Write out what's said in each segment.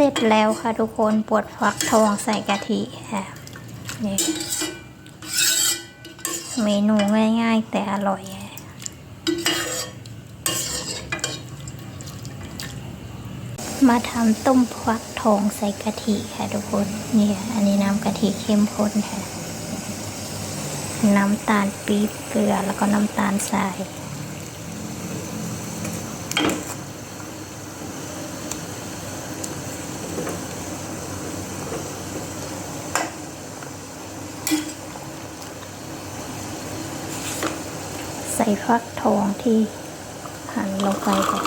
ร็จแล้วค่ะทุกคนปวดฟักทองใส่กะทิค่ะนี่เมนูง่ายๆ แต่อร่อยมาทำต้มฟักทองใส่กะทิค่ะทุกคนเนี่ยอันนี้น้ำกะทิเข้มข้นค่ะ น้ำตาลปี๊บเกลือแล้วก็น้ำตาลทราย ฟักทองที่หั่นลงไปค่ะ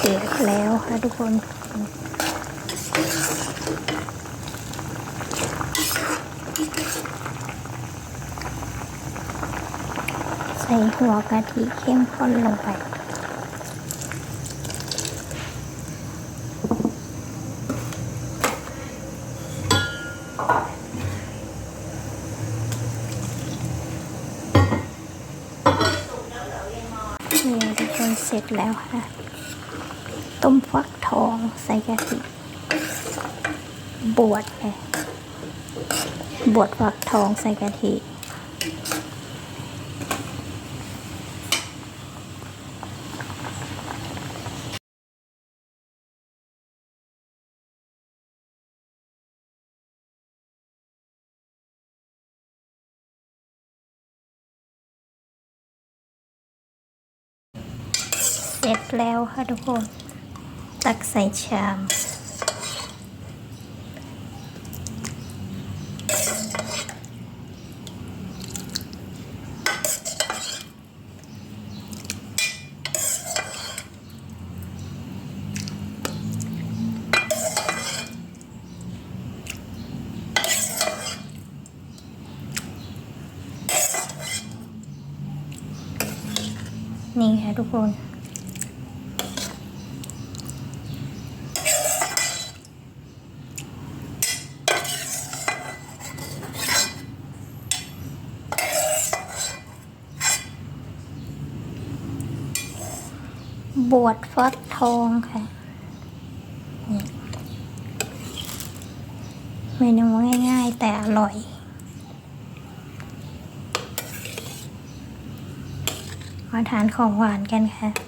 เดือดแล้วค่ะทุกคน ใส่หัวกะทิเข้มข้นลงไป นี่ทุกคนเสร็จแล้วค่ะ ต้มฟักทองใส่กะทิ บวชเลยบวชฟักทองใส่กะทิ เสร็จแล้วค่ะทุกคน ตักใส่ชาม นี่ค่ะทุกคน บวชฟักทองค่ะเมนูง่ายๆ แต่อร่อย มาทานของหวานกันค่ะ